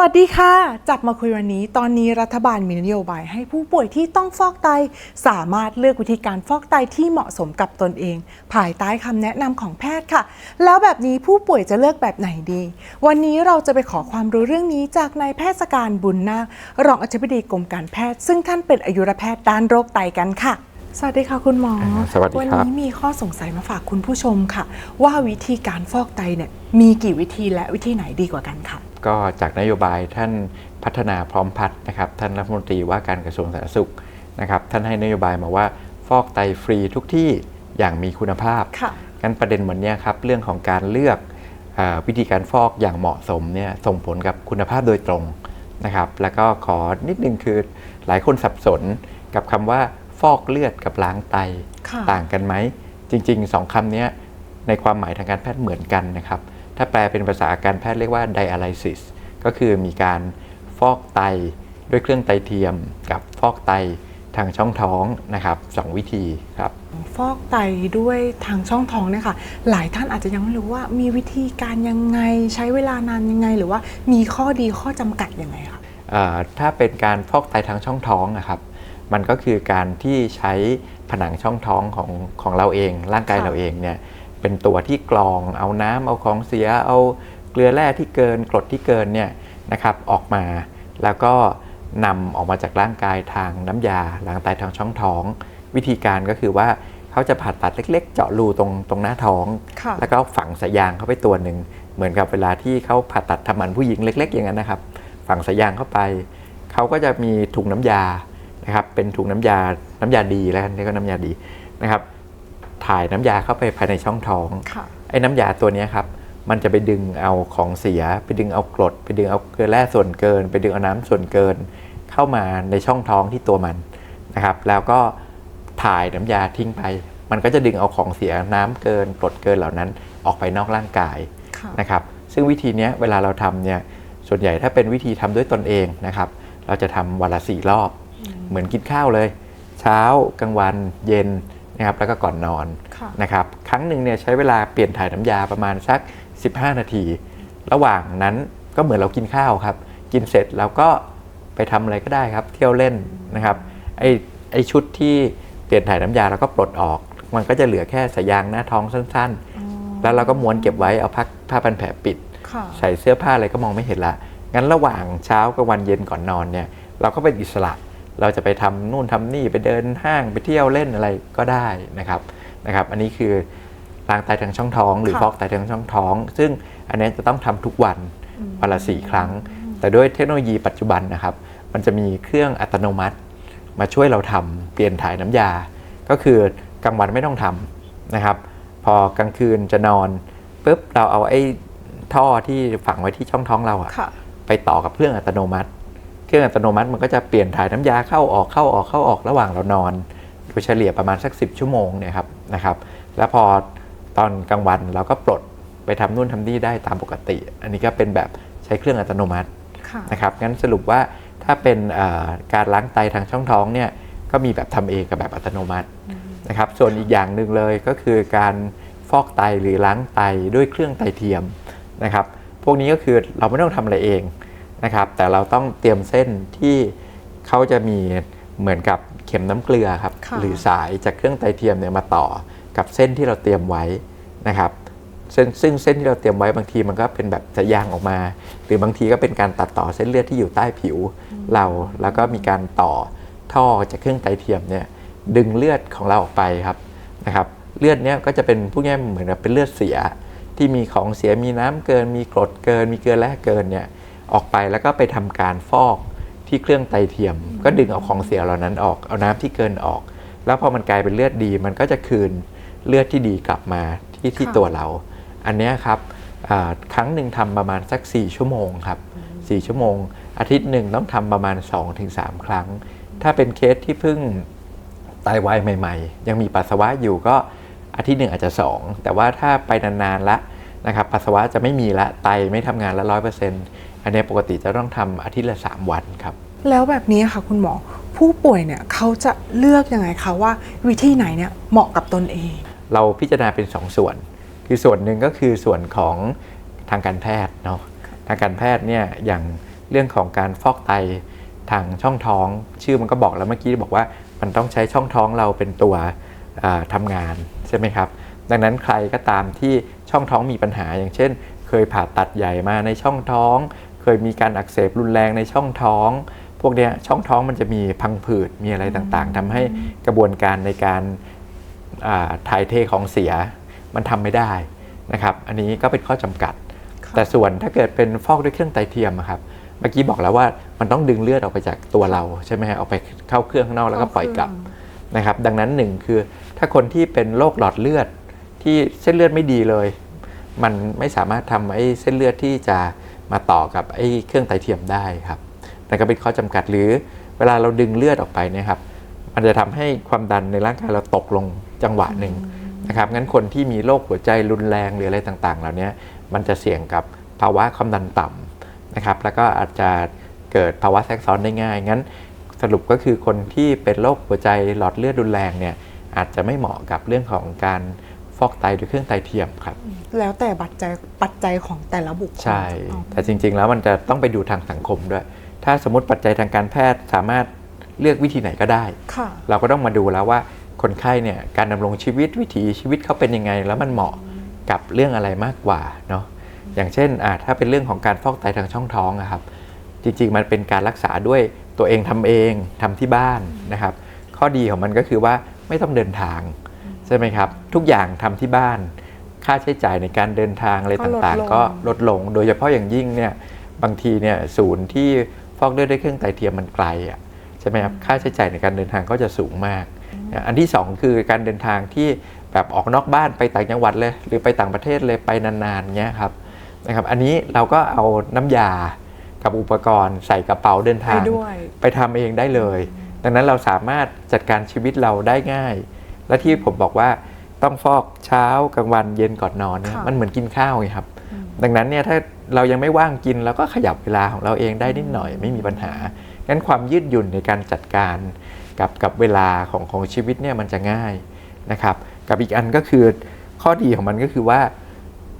วัสดีค่ะ จับมาคุยวันนี้ ตอนนี้รัฐบาลมีนโยบายให้ผู้ป่วยที่ต้องฟอกไต สามารถเลือกวิธีการฟอกไตที่เหมาะสมกับตนเอง ภายใต้คำแนะนำของแพทย์ค่ะ แล้วแบบนี้ผู้ป่วยจะเลือกแบบไหนดี วันนี้เราจะไปขอความรู้เรื่องนี้จากนายแพทย์สการบุญนาครองอธิบดีกรมการแพทย์ ซึ่งท่านเป็นอายุรแพทย์ด้านโรคไตกันค่ะสวัสดีค่ะคุณหมออ่าสวัสดีครับ วันนี้มีข้อสงสัยมาฝากคุณผู้ชมค่ะ ว่าวิธีการฟอกไตเนี่ยมีกี่วิธีและวิธีไหนดีกว่ากันค่ะ ก็จากนโยบายท่านพัฒนาพร้อมพัฒน์นะครับท่านรัฐมนตรีว่าการกระทรวงสาธารณสุขนะครับท่านให้นโยบายมาว่าฟอกไตฟรีทุกที่อย่างมีคุณภาพค่ะงั้นประเด็นวันเนี้ยครับเรื่องของการเลือกอาวิธีการฟอกอย่างเหมาะสมเนี่ยส่งผลกับคุณภาพโดยตรงนะครับแล้วก็ขอนิดนึงคือหลายคนสับสนกับคำว่าฟอกเลือดกับล้างไตค่ะต่างกันไหม จริงๆสองคำเนี้ยในความหมายทางการแพทย์เหมือนกันนะครับ ถ้าแปลเป็นภาษาการแพทย์เรียกว่า dialysis ก็คือมีการฟอกไตด้วยเครื่องไตเทียม กับฟอกไตทางช่องท้องนะครับสองวิธีครับฟอกไตด้วยทางช่องท้องเนี่ยค่ะ หลายท่านอาจจะยังไม่รู้ว่ามีวิธีการยังไงใช้เวลานานยังไง หรือว่ามีข้อดีข้อจำกัดยังไงคะเอ่อถ้าเป็นการฟอกไตทางช่องท้องนะครับมันก็คือการที่ใช้ผนังช่องท้องของของเราเอง ร่างกายค่ะเราเองเนี่ย เป็นตัวที่กรองเอาน้ำเอาของเสียเอาเกลือแร่ที่เกินกรดที่เกินเนี่ยนะครับออกมาแล้วก็นำออกมาจากร่างกายทางน้ำยาล้างไตทางช่องท้อง วิธีการก็คือว่าเขาจะผ่าตัดเล็ก ๆ เจาะรูตรงตรงหน้าท้อง แล้วก็ฝังสายยางเข้าไปตัวหนึ่งเหมือนกับเวลาที่เขาผ่าตัดทำหมันผู้หญิงเล็ก ๆ อย่างนั้นนะครับ ฝังสายยางเข้าไปเขาก็จะมีถุงน้ำยานะครับเป็นถุงน้ำยาน้ำยาดีแล้วกันเรียกว่าน้ำยาดีนะครับ ถ่ายน้ำยาเข้าไปภายในช่องท้องค่ะไอ้น้ำยาตัวเนี้ยครับ มันจะไปดึงเอาของเสีย ไปดึงเอากรด ไปดึงเอาเกลือแร่ส่วนเกิน ไปดึงเอาน้ำส่วนเกิน เข้ามาในช่องท้องที่ตัวมันนะครับ แล้วก็ถ่ายน้ำยาทิ้งไป มันก็จะดึงเอาของเสียน้ำเกินกรดเกินเหล่านั้นออกไปนอกร่างกายค่ะนะครับ ซึ่งวิธีเนี้ยเวลาเราทำเนี่ย ส่วนใหญ่ถ้าเป็นวิธีทำด้วยตนเองนะครับ เราจะทำวันละสี่รอบ เหมือนกินข้าวเลย เช้ากลางวันเย็น นะครับแล้วก็ก่อนนอนค่ะนะครับครั้งหนึ่งเนี่ยใช้เวลาเปลี่ยนถ่ายน้ำยาประมาณสัก 15 นาที ระหว่างนั้นก็เหมือนเรากินข้าวครับ กินเสร็จเราก็ไปทำอะไรก็ได้ครับ เที่ยวเล่นนะครับไอ้ไอ้ชุดที่เปลี่ยนถ่ายน้ำยาเราก็ปลดออก มันก็จะเหลือแค่สายยางหน้าท้องสั้น ๆ แล้วเราก็ม้วนเก็บไว้เอาพักผ้าพันแผลปิดค่ะใส่เสื้อผ้าอะไรก็มองไม่เห็นละงั้นระหว่างเช้ากับวันเย็นก่อนนอนเนี่ยเราก็เป็นอิสระ เราจะไปทำนู่นทำนี่ไปเดินห้างไปเที่ยวเล่นอะไรก็ได้นะครับนะครับ อันนี้คือล้างไตทางช่องท้อง หรือค่ะฟอกไตทางช่องท้อง ซึ่งอันนี้จะต้องทำทุกวันวันละสี่ครั้ง แต่ด้วยเทคโนโลยีปัจจุบันนะครับ มันจะมีเครื่องอัตโนมัติ มาช่วยเราทำเปลี่ยนถ่ายน้ำยา ก็คือกลางวันไม่ต้องทำนะครับ พอกลางคืนจะนอนปุ๊บเราเอาไอ้ท่อที่ฝังไว้ที่ช่องท้องเราอะค่ะไปต่อกับเครื่องอัตโนมัติ เครื่องอัตโนมัติมันก็จะเปลี่ยนถ่ายน้ำยาเข้าออกเข้าออกเข้าออกระหว่างเรานอนโดยเฉลี่ยประมาณสัก 10 ชั่วโมงเนี่ยครับนะครับ แล้วพอตอนกลางวันเราก็ปลดไปทำนู่นทำนี่ได้ตามปกติ อันนี้ก็เป็นแบบใช้เครื่องอัตโนมัตินะครับงั้นสรุปว่าถ้าเป็นการล้างไตทางช่องท้องเนี่ยก็มีแบบทำเองกับแบบอัตโนมัตินะครับ ส่วนอีกอย่างหนึ่งเลยก็คือการฟอกไตหรือล้างไตด้วยเครื่องไตเทียมนะครับ พวกนี้ก็คือเราไม่ต้องทำอะไรเอง นะครับ แต่เราต้องเตรียมเส้นที่เขาจะมีเหมือนกับเข็มน้ำเกลือครับค่ะหรือสายจากเครื่องไตเทียมเนี่ยมาต่อกับเส้นที่เราเตรียมไว้นะครับซึ่งซึ่งเส้นที่เราเตรียมไว้บางทีมันก็เป็นแบบสายยางออกมา หรือบางทีก็เป็นการตัดต่อเส้นเลือดที่อยู่ใต้ผิวเราแล้วก็มีการต่อท่อจากเครื่องไตเทียมเนี่ยดึงเลือดของเราออกไปครับนะครับ เลือดเนี้ยก็จะเป็นพวกเนี้ยเหมือนกับเป็นเลือดเสีย ที่มีของเสียมีน้ำเกิน มีกรดเกิน มีเกลือแร่เกินเนี่ย ออกไปแล้วก็ไปทำการฟอกที่เครื่องไตเทียม ก็ดึงเอาของเสียเหล่านั้นออกเอาน้ำที่เกินออก แล้วพอมันกลายเป็นเลือดดี มันก็จะคืนเลือดที่ดีกลับมาที่ที่ค่ะตัวเรา อันเนี้ยครับอ่าครั้งหนึ่งทำประมาณสัก 4 ชั่วโมงครับ4ชั่วโมง อาทิตย์หนึ่งต้องทำประมาณ 2-3 ครั้ง ถ้าเป็นเคสที่เพิ่งไตวายใหม่ ๆ ยังมีปัสสาวะอยู่ก็อาทิตย์หนึ่งอาจจะ 2 แต่ว่าถ้าไปนานๆละนะครับปัสสาวะจะไม่มีละไตไม่ทำงานละร้อยเปอร์เซ็นต์ อันเนี้ยปกติจะต้องทำอาทิตย์ละ 3 วันครับ แล้วแบบนี้ค่ะคุณหมอผู้ป่วยเนี่ยเขาจะเลือกยังไงคะว่าวิธีไหนเนี่ยเหมาะกับตนเอง เราพิจารณาเป็น2ส่วน คือส่วนหนึ่งก็คือส่วนของทางการแพทย์เนาะทางการแพทย์เนี่ยอย่างเรื่องของการฟอกไตทางช่องท้อง ชื่อมันก็บอกแล้วเมื่อกี้บอกว่ามันต้องใช้ช่องท้องเราเป็นตัวอ่าทำงานใช่ไหมครับ ดังนั้นใครก็ตามที่ช่องท้องมีปัญหาอย่างเช่น เคยผ่าตัดใหญ่มาในช่องท้อง เคยมีการอักเสบรุนแรงในช่องท้อง พวกเนี้ยช่องท้องมันจะมีพังผืดมีอะไรต่างๆทำให้กระบวนการในการอ่าถ่ายเทของเสียมันทำไม่ได้นะครับ อันนี้ก็เป็นข้อจำกัดค่ะแต่ส่วนถ้าเกิดเป็นฟอกด้วยเครื่องไตเทียมอะครับเมื่อกี้บอกแล้วว่ามันต้องดึงเลือดออกไปจากตัวเราใช่ไหมฮะออกไปเข้าเครื่องข้างนอกแล้วก็ปล่อยกลับนะครับ ดังนั้นหนึ่งคือถ้าคนที่เป็นโรคหลอดเลือดที่เส้นเลือดไม่ดีเลย มันไม่สามารถทำไอ้เส้นเลือดที่จะ มาต่อกับไอ้เครื่องไตเทียมได้ครับนั่นก็เป็นข้อจำกัดหรือเวลาเราดึงเลือดออกไปเนะครับ มันจะทำให้ความดันในร่างกายเราตกลงจังหวะหนึ่งนะครับงั้นคนที่มีโรคหัวใจรุนแรงหรืออะไรต่างๆ เหล่านี้มันจะเสี่ยงกับภาวะความดันต่ำนะครับ แล้วก็อาจจะเกิดภาวะแทรกซ้อนได้ง่าย งั้นสรุปก็คือคนที่เป็นโรคหัวใจหลอดเลือดรุนแรงเนี่ยอาจจะไม่เหมาะกับเรื่องของการ ฟอกไตด้วยเครื่องไตเทียมครับ แล้วแต่ปัจจัยปัจจัยของแต่ละบุคคลใช่อ๋อแต่จริง ๆ แล้วมันจะต้องไปดูทางสังคมด้วย ถ้าสมมติปัจจัยทางการแพทย์สามารถเลือกวิธีไหนก็ได้ค่ะเราก็ต้องมาดูแล้วว่าคนไข้เนี่ยการดำรงชีวิตวิถีชีวิตเขาเป็นยังไง แล้วมันเหมาะกับเรื่องอะไรมากกว่าเนาะอย่างเช่นอ่าถ้าเป็นเรื่องของการฟอกไตทางช่องท้องอะครับ จริงๆมันเป็นการรักษาด้วยตัวเองทำเองทำที่บ้านนะครับ ข้อดีของมันก็คือว่าไม่ต้องเดินทางใช่ไหมครับ ทุกอย่างทำที่บ้าน ค่าใช้จ่ายในการเดินทางอะไรก็ลดต่างลงๆ ก็ลดลง โดยเฉพาะอย่างยิ่งเนี่ยบางทีเนี่ยศูนย์ที่ฟอกเลือดด้วยเครื่องไตเทียมมันไกลอะใช่ไหมครับค่าใช้จ่ายในการเดินทางก็จะสูงมากนะอันที่สองคือการเดินทางที่แบบออกนอกบ้านไปต่างจังหวัดเลย หรือไปต่างประเทศเลยไปนานๆเงี้ยครับนะครับ อันนี้เราก็เอาน้ำยากับอุปกรณ์ใส่กระเป๋าเดินไปทางด้วยไปทำเองได้เลย ดังนั้นเราสามารถจัดการชีวิตเราได้ง่าย และที่ผมบอกว่าต้องฟอกเช้ากลางวันเย็นก่อนนอนเนี่ยค่ะมันเหมือนกินข้าวไงครับ ดังนั้นเนี่ยถ้าเรายังไม่ว่างกินเราก็ขยับเวลาของเราเองได้นิดหน่อยไม่มีปัญหางั้นความยืดหยุ่นในการจัดการกับกับเวลาของของชีวิตเนี่ยมันจะง่ายนะครับ กับอีกอันก็คือข้อดีของมันก็คือว่า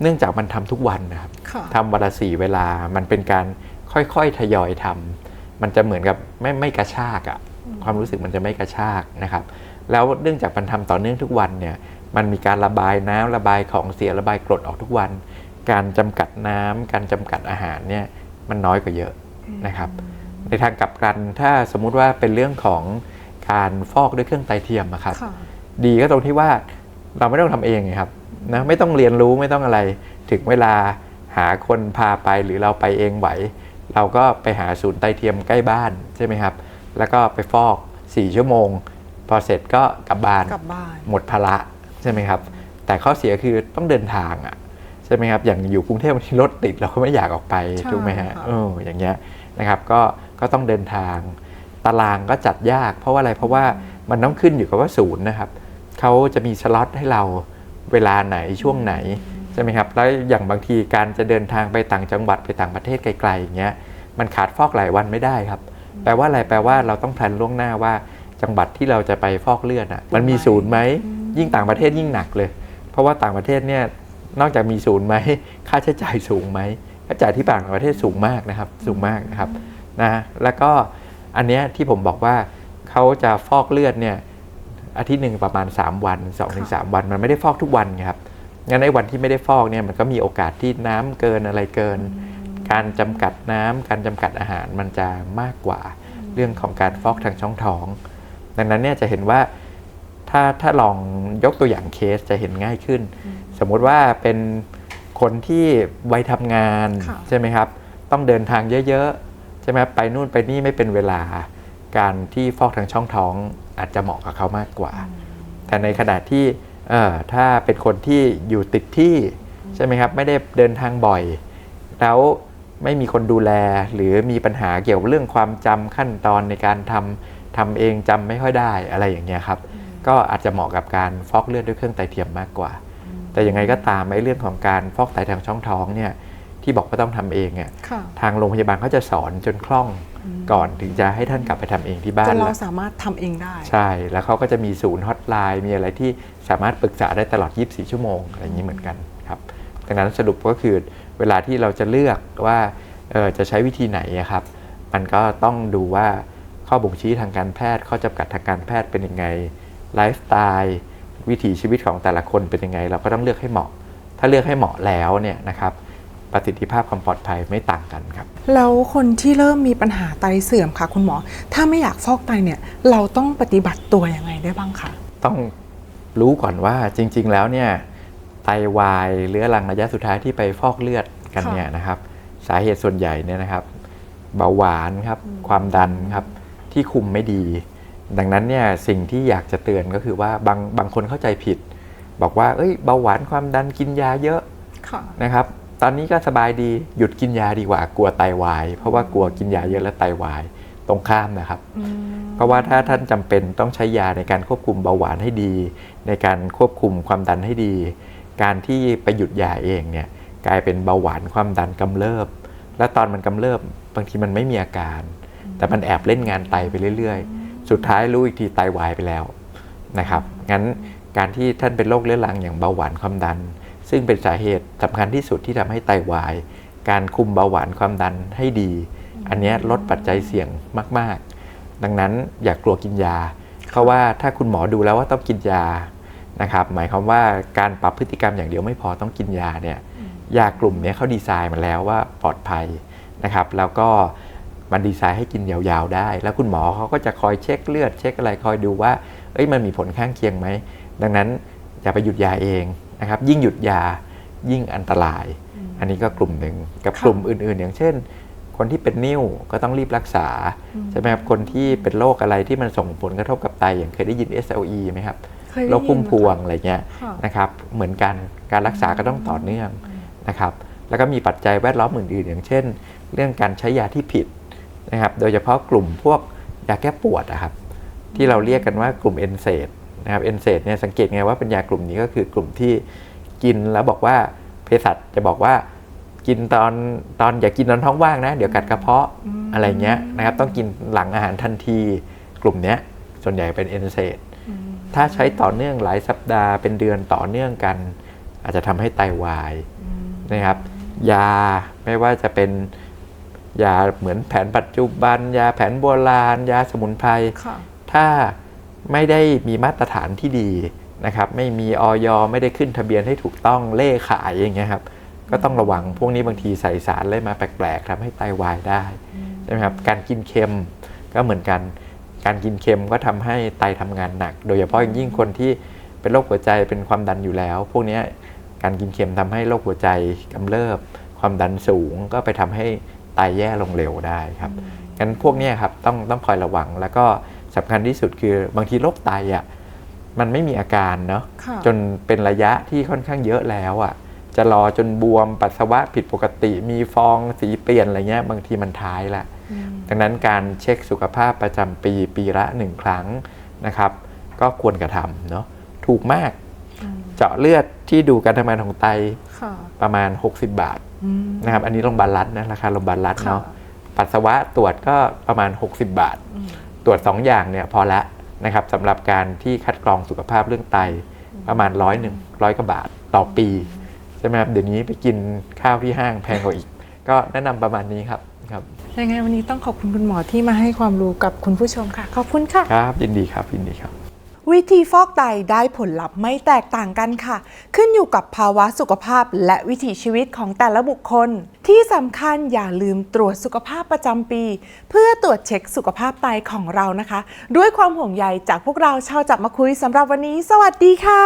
เนื่องจากมันทำทุกวันนะครับค่ะทำวันละสี่เวลามันเป็นการค่อยๆทยอยทำมันจะเหมือนกับไม่ไม่กระชากอะความรู้สึกมันจะไม่กระชากนะครับ แล้วเนื่องจากมันทำต่อเนื่องทุกวันเนี่ยมันมีการระบายน้ำระบายของเสียระบายกรดออกทุกวัน การจำกัดน้ำการจำกัดอาหารเนี่ยมันน้อยกว่าเยอะนะครับ ในทางกลับกันถ้าสมมุติว่าเป็นเรื่องของการฟอกด้วยเครื่องไตเทียมอะครับค่ะดีก็ตรงที่ว่าเราไม่ต้องทำเองไงครับนะไม่ต้องเรียนรู้ไม่ต้องอะไรถึงเวลาหาคนพาไปหรือเราไปเองไหว เราก็ไปหาศูนย์ไตเทียมใกล้บ้านใช่ไหมครับ แล้วก็ไปฟอก 4 ชั่วโมง พอเสร็จก็กลับบ้านกลับบ้าน หมดภาระใช่ไหมครับ แต่ข้อเสียคือต้องเดินทางอะใช่ไหมครับ อย่างอยู่กรุงเทพบางทีรถติดเราก็ไม่อยากออกไปใช่ถูกไหมฮะค่ะเอออย่างเงี้ยนะครับก็ก็ต้องเดินทาง ตารางก็จัดยาก เพราะว่าอะไรเพราะว่ามันต้องขึ้นอยู่กับว่าศูนย์นะครับเขาจะมีสล็อตให้เราเวลาไหนช่วงไหนใช่ไหมครับแล้วอย่างบางทีการจะเดินทางไปต่างจังหวัดไปต่างประเทศไกลๆอย่างเงี้ยมันขาดฟอกหลายวันไม่ได้ครับ แปลว่าอะไรแปลว่าเราต้องแพลนล่วงหน้าว่า จังหวัดที่เราจะไปฟอกเลือดอะมันมีศูนย์ไหมยิ่งต่างประเทศยิ่งหนักเลย เพราะว่าต่างประเทศเนี่ยนอกจากมีศูนย์ไหมค่าใช้จ่ายสูงไหมค่าใช้จ่ายที่ต่างประเทศสูงมากนะครับสูงมากนะครับนะแล้วก็อันเนี้ยที่ผมบอกว่าเขาจะฟอกเลือดเนี่ยอาทิตย์หนึ่งประมาณ 3 วัน2-3วัน มันไม่ได้ฟอกทุกวันไงครับงั้นในวันที่ไม่ได้ฟอกเนี่ยมันก็มีโอกาสที่น้ำเกินอะไรเกิน การจำกัดน้ำการจำกัดอาหารมันจะมากกว่า เรื่องของการฟอกทางช่องท้อง ดังนั้นเนี่ยจะเห็นว่าถ้าถ้าลองยกตัวอย่างเคสจะเห็นง่ายขึ้น สมมุติว่าเป็นคนที่วัยทำงานค่ะใช่ไหมครับ ต้องเดินทางเยอะๆใช่ไหมไปนู่นไปนี่ไม่เป็นเวลา การที่ฟอกทางช่องท้องอาจจะเหมาะกับเขามากกว่า แต่ในขณะที่เอ่อถ้าเป็นคนที่อยู่ติดที่ใช่ไหมครับไม่ได้เดินทางบ่อย แล้วไม่มีคนดูแลหรือมีปัญหาเกี่ยวกับเรื่องความจำขั้นตอนในการทำ ทำเองจำไม่ค่อยได้อะไรอย่างเงี้ยครับ ก็อาจจะเหมาะกับการฟอกเลือดด้วยเครื่องไตเทียมมากกว่า แต่ยังไงก็ตามไอ้เรื่องของการฟอกไตทางช่องท้องเนี่ยที่บอกว่าต้องทำเองเนี่ยค่ะทางโรงพยาบาลเขาจะสอนจนคล่องก่อนถึงจะให้ท่านกลับไปทำเองที่บ้าจนนเราแล้วสามารถทำเองได้ ใช่แล้วเขาก็จะมีศูนย์ฮอตไลน์มีอะไรที่สามารถปรึกษาได้ตลอด 24 ชั่วโมงอะไรอย่างนี้เหมือนกันครับดังนั้นสรุปก็คือเวลาที่เราจะเลือกว่าเออจะใช้วิธีไหนอะครับ มันก็ต้องดูว่า ข้อบ่งชี้ทางการแพทย์ ข้อจำกัดทางการแพทย์เป็นยังไงไลฟ์สไตล์วิถีชีวิตของแต่ละคนเป็นยังไง เราก็ต้องเลือกให้เหมาะ ถ้าเลือกให้เหมาะแล้วเนี่ยนะครับประสิทธิภาพความปลอดภัยไม่ต่างกันครับ แล้วคนที่เริ่มมีปัญหาไตเสื่อมค่ะคุณหมอ ถ้าไม่อยากฟอกไตเนี่ยเราต้องปฏิบัติตัวยังไงได้บ้างคะต้องรู้ก่อนว่าจริง ๆ แล้วเนี่ยไตวายเรื้อรังระยะสุดท้ายที่ไปฟอกเลือดกันค่ะเนี่ยนะครับ สาเหตุส่วนใหญ่เนี่ยนะครับ เบาหวานครับ ความดันครับ ที่คุมไม่ดี ดังนั้นเนี่ยสิ่งที่อยากจะเตือนก็คือว่าบางบางคนเข้าใจผิด บอกว่าเอ้ยเบาหวานความดันกินยาเยอะค่ะนะครับ ตอนนี้ก็สบายดีหยุดกินยาดีกว่ากลัวไตวาย เพราะว่ากลัวกินยาเยอะแล้วไตวายตรงข้ามนะครับเพราะว่าถ้าท่านจำเป็นต้องใช้ยาในการควบคุมเบาหวานให้ดี ในการควบคุมความดันให้ดี การที่ไปหยุดยาเองเนี่ยกลายเป็นเบาหวานความดันกำเริบ และตอนมันกำเริบบางทีมันไม่มีอาการ แต่มันแอบเล่นงานไตไปเรื่อยๆ สุดท้ายรู้อีกทีไตวายไปแล้วนะครับงั้นการที่ท่านเป็นโรคเรื้อรังอย่างเบาหวานความดัน ซึ่งเป็นสาเหตุสำคัญที่สุดที่ทำให้ไตวาย การคุมเบาหวานความดันให้ดี อันนี้ลดปัจจัยเสี่ยงมาก ๆ ดังนั้นอย่ากกลัวกินยาเพราะว่าถ้าคุณหมอดูแล้วว่าต้องกินยานะครับหมายความว่าการปรับพฤติกรรมอย่างเดียวไม่พอต้องกินยาเนี่ยยากลุ่มนี้เขาดีไซน์มาแล้วว่าปลอดภัยนะครับ แล้วก็ มันดีไซน์ให้กินยาวๆได้ แล้วคุณหมอเขาก็จะคอยเช็คเลือด เช็คอะไรคอยดูว่า เอ้ยมันมีผลข้างเคียงไหม ดังนั้นอย่าไปหยุดยาเองนะครับ ยิ่งหยุดยายิ่งอันตราย อันนี้ก็กลุ่มหนึ่งกับค่ะกลุ่มอื่นๆ อย่างเช่น คนที่เป็นนิ่วก็ต้องรีบรักษาใช่ไหมครับคนที่เป็นโรคอะไรที่มันส่งผลกระทบกับไตอย่างเคยได้ยิน SLE ไหมครับเคยได้ยินโรคพุ่มพวงอะไรเงี้ยค่ะนะครับ เหมือนกันการรักษาก็ต้องต่อเนื่องนะครับ แล้วก็มีปัจจัยแวดล้อมอื่นๆ อย่างเช่น เรื่องการใช้ยาที่ผิด นะครับ โดยเฉพาะกลุ่มพวกยาแก้ปวดนะครับ ที่เราเรียกกันว่ากลุ่มเอนเซดนะครับเอนเซดเนี่ยสังเกตไงว่าเป็นยากลุ่มนี้ก็คือกลุ่มที่กินแล้วบอกว่าเภสัชจะบอกว่ากินตอนตอนอย่ากินตอนท้องว่างนะ เดี๋ยวกัดกระเพาะอะไรเงี้ยนะครับ ต้องกินหลังอาหารทันทีกลุ่มเนี้ยส่วนใหญ่เป็นเอนเซดถ้าใช้ต่อเนื่องหลายสัปดาห์เป็นเดือนต่อเนื่องกัน อาจจะทำให้ไตวายนะครับ ยาไม่ว่าจะเป็น ยาเหมือนแผนปัจจุบัน ยาแผนโบราณ ยาสมุนไพรค่ะถ้าไม่ได้มีมาตรฐานที่ดีนะครับ ไม่มีออยไม่ได้ขึ้นทะเบียนให้ถูกต้องเล่ขายอย่างเงี้ยครับก็ต้องระวังพวกนี้บางทีใส่สารอะไรมาแปลกๆทำให้ไตวายได้ใช่ไหมครับการกินเค็มก็เหมือนกัน การกินเค็มก็ทำให้ไตทำงานหนัก โดยเฉพาะอย่างยิ่งคนที่เป็นโรคหัวใจเป็นความดันอยู่แล้ว พวกเนี้ยการกินเค็มทำให้โรคหัวใจกำเริบความดันสูงก็ไปทำให้ ไตแย่ลงเร็วได้ครับงั้นพวกเนี้ยครับต้องต้องคอยระวังแล้วก็สำคัญที่สุดคือบางทีโรคไตอะมันไม่มีอาการเนาะค่ะจนเป็นระยะที่ค่อนข้างเยอะแล้วอะจะรอจนบวมปัสสาวะผิดปกติมีฟองสีเปลี่ยนอะไรเงี้ยบางทีมันท้ายละดังนั้นการเช็คสุขภาพประจำปีปีละหนึ่งครั้งนะครับ ก็ควรกระทำเนาะถูกมาก เจาะเลือดที่ดูการทำงานของไตค่ะประมาณ 60 บาทอืมนะครับ อันนี้โรงพยาบาลรัฐนะราคาโรงพยาบาลรัฐค่ะเนาะปัสสาวะตรวจก็ประมาณ 60 บาท ตรวจ 2 อย่างเนี่ยพอละนะครับสำหรับการที่คัดกรองสุขภาพเรื่องไตประมาณร้อยหนึ่งร้อยกว่าบาทต่อปีใช่ไหมครับเดี๋ยวนี้ไปกินข้าวที่ห้างแพงกว่าอีก ก็แนะนำประมาณนี้ครับครับยังไงวันนี้ต้องขอบคุณคุณหมอที่มาให้ความรู้กับคุณผู้ชมค่ะ ขอบคุณค่ะ ครับ ยินดีครับยินดีครับ วิธีฟอกไตได้ผลลัพธ์ไม่แตกต่างกันค่ะ ขึ้นอยู่กับภาวะสุขภาพและวิถีชีวิตของแต่ละบุคคล ที่สำคัญอย่าลืมตรวจสุขภาพประจำปี เพื่อตรวจเช็คสุขภาพไตของเรานะคะ ด้วยความห่วงใยจากพวกเราชาวจับมาคุยสำหรับวันนี้ สวัสดีค่ะ